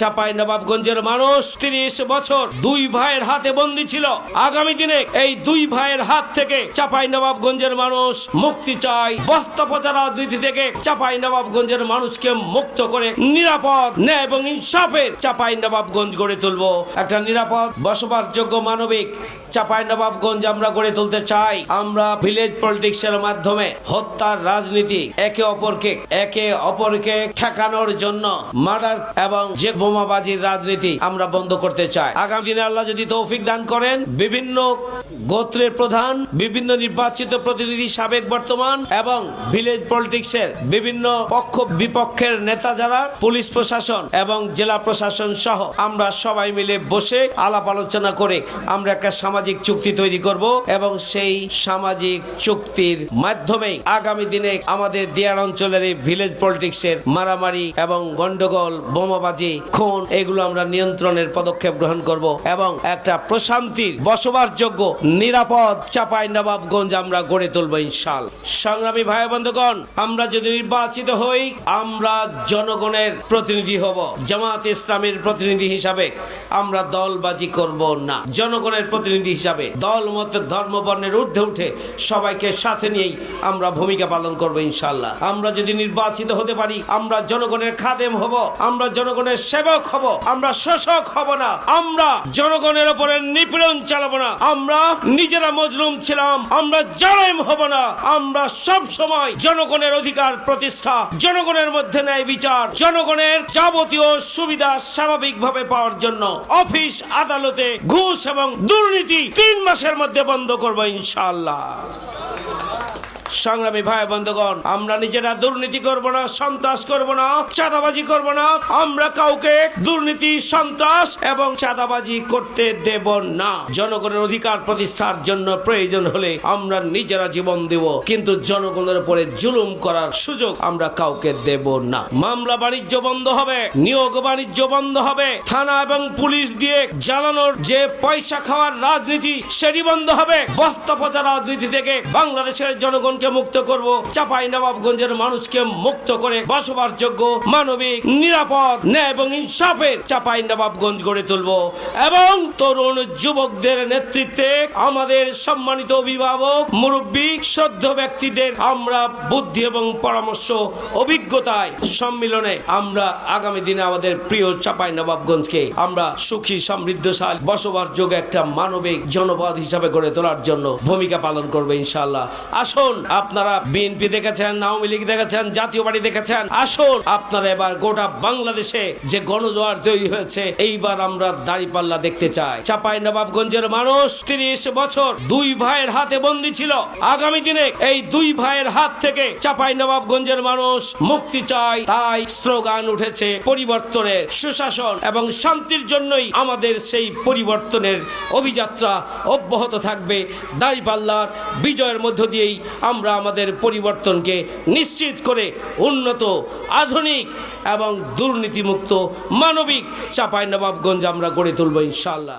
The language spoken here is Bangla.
চাপাই নবাবগঞ্জের মানুষ তিরিশ বছর দুই ভাইয়ের হাতে বন্দি ছিল। আগামী দিনে এই দুই ভাইয়ের হাত থেকে চাপাই নবাবগঞ্জের মানুষ মুক্তি চায়। বস্তাপচা রাজনীতি থেকে চাপাই নবাবগঞ্জের মানুষকে মুক্ত করে নিরাপদ ন্যায় এবং ইনসাফের চাপাই নবাবগঞ্জ গড়ে তুলব। একটা নিরাপদ, বসবাসযোগ্য, মানবিক চাপাই নবাবগঞ্জ আমরা গড়ে তুলতে চাই। আমরা ভিলেজ পলিটিক্সের মাধ্যমে হত্যার রাজনীতি একে অপরকে একে অপরকে ঠেকানোর জন্য মার্ডার এবং যে বোমাবাজির রাজনীতি আমরা বন্ধ করতে চাই। আগামী দিনে আল্লাহ যদি তৌফিক দান করেন, বিভিন্ন গোত্রের প্রধান, বিভিন্ন নির্বাচিত প্রতিনিধি, সাবেক বর্তমান এবং ভিলেজ পলিটিক্সের বিভিন্ন পক্ষ, বিপক্ষের নেতা যারা, পুলিশ প্রশাসন এবং জেলা প্রশাসন সহ আমরা সবাই মিলে বসে আলাপ আলোচনা করে আমরা একটা সামাজিক চুক্তি তৈরি করব এবং সেই সামাজিক চুক্তির মাধ্যমে আগামী দিনে আমাদের দিয়ার অঞ্চলের এই ভিলেজ পলিটিক্সের মারামারি এবং গন্ডগোল, বোমাবাজি, খুন, এগুলো আমরা নিয়ন্ত্রণের পদক্ষেপ গ্রহণ করব এবং একটা প্রশান্তির, বসবাসযোগ্য, নিরাপদ চাপাই নবাবগঞ্জ আমরা গড়ে তুলবো ইনশাল। সংগ্রামী ভাই বন্ধুগণ, আমরা যদি নির্বাচিত হই, আমরা জনগণের প্রতিনিধি হব, জামাত ইসলামের প্রতিনিধি হিসাবে। আমরা দলবাজি করব না। জনগণের প্রতিনিধি হিসাবে দল, মত, ধর্ম, বর্ণের ঊর্ধ্বে উঠে সবাইকে সাথে নিয়েই আমরা ভূমিকা পালন করব ইনশাল্লাহ আমরা যদি নির্বাচিত হতে পারি, আমরা জনগণের খাদেম হব, আমরা জনগণের সেবক হব, আমরা শোষক হব না, আমরা জনগণের উপরে নিপীড়ন চালাবো না, আমরা নিজেরা মজলুম ছিলাম, আমরা জালেম হব না, আমরা সব সময় জনগণের অধিকার প্রতিষ্ঠা, জনগণের মধ্যে ন্যায় বিচার, জনগণের যাবতীয় সুবিধা স্বাভাবিকভাবে পাওয়ার জন্য অফিস আদালতে ঘুষ এবং দুর্নীতি তিন মাসের মধ্যে বন্ধ করব ইনশাআল্লাহ। সংগ্রামী ভাই বন্ধুগণ, আমরা নিজেরা দুর্নীতি করব না, সন্ত্রাস করব না, চাঁদাবাজি করব না, আমরা কাউকে দুর্নীতি, সন্ত্রাস এবং চাঁদাবাজি করতে দেব না। জনগণের অধিকার প্রতিষ্ঠার জন্য প্রয়োজন হলে আমরা নিজেরা জীবন দেব, কিন্তু জনগণের উপরে জুলুম করার সুযোগ আমরা কাউকে দেব না। মামলা বাণিজ্য বন্ধ হবে, নিয়োগ বাণিজ্য বন্ধ হবে, থানা এবং পুলিশ দিয়ে জ্বালানোর যে পয়সা খাওয়ার রাজনীতি, সেটি বন্ধ হবে। বস্তা রাজনীতি থেকে বাংলাদেশের জনগণকে মুক্ত করব। চাপাই নবাবগঞ্জের মানুষকে মুক্ত করে বসবাসযোগ্য মানবিক, নিরাপদ, ন্যায় এবং ইনসাফের চাপাই নবাবগঞ্জ গড়ে তুলব। এবং তরুণ যুবকদের নেতৃত্বে আমাদের সম্মানিত অভিভাবক, মুরব্বী, শ্রদ্ধ ব্যক্তিদের আমরা বুদ্ধি এবং পরামর্শ অভিজ্ঞতায় সম্মিলনে আমরা আগামী দিনে আমাদের প্রিয় চাপাই নবাবগঞ্জকে আমরা সুখী, সমৃদ্ধশালী, বসবাসযোগ্য একটা মানবিক জনপদ হিসাবে গড়ে তোলার জন্য ভূমিকা পালন করবে ইনশাল্লাহ আসুন আপনারা বিএনপি দেখেছেন, আওয়ামী লীগ দেখেছেন, জাতীয় পার্টি দেখেছেন, আসুন আপনারা এবার গোটা বাংলাদেশে যে গণজোয়ার তৈরি হয়েছে, এইবার আমরা দাড়িপাল্লা দেখতে চাই। চাপাই নবাবগঞ্জের মানুষ তিরিশ বছর দুই ভাইয়ের হাতে বন্দী ছিল। আগামী দিনে এই দুই ভাইয়ের হাত থেকে চাপাই নবাবগঞ্জের মানুষ মুক্তি চায়, তাই স্লোগান উঠেছে পরিবর্তনের সুশাসন এবং শান্তির জন্যই আমাদের সেই পরিবর্তনের অভিযাত্রা অব্যাহত থাকবে। দাড়িপাল্লার বিজয়ের মধ্য দিয়েই আমরা আমাদের পরিবর্তনকে নিশ্চিত করে উন্নত, আধুনিক এবং দুর্নীতিমুক্ত মানবিক চাপাই নবাবগঞ্জ আমরা গড়ে তুলব ইনশাল্লাহ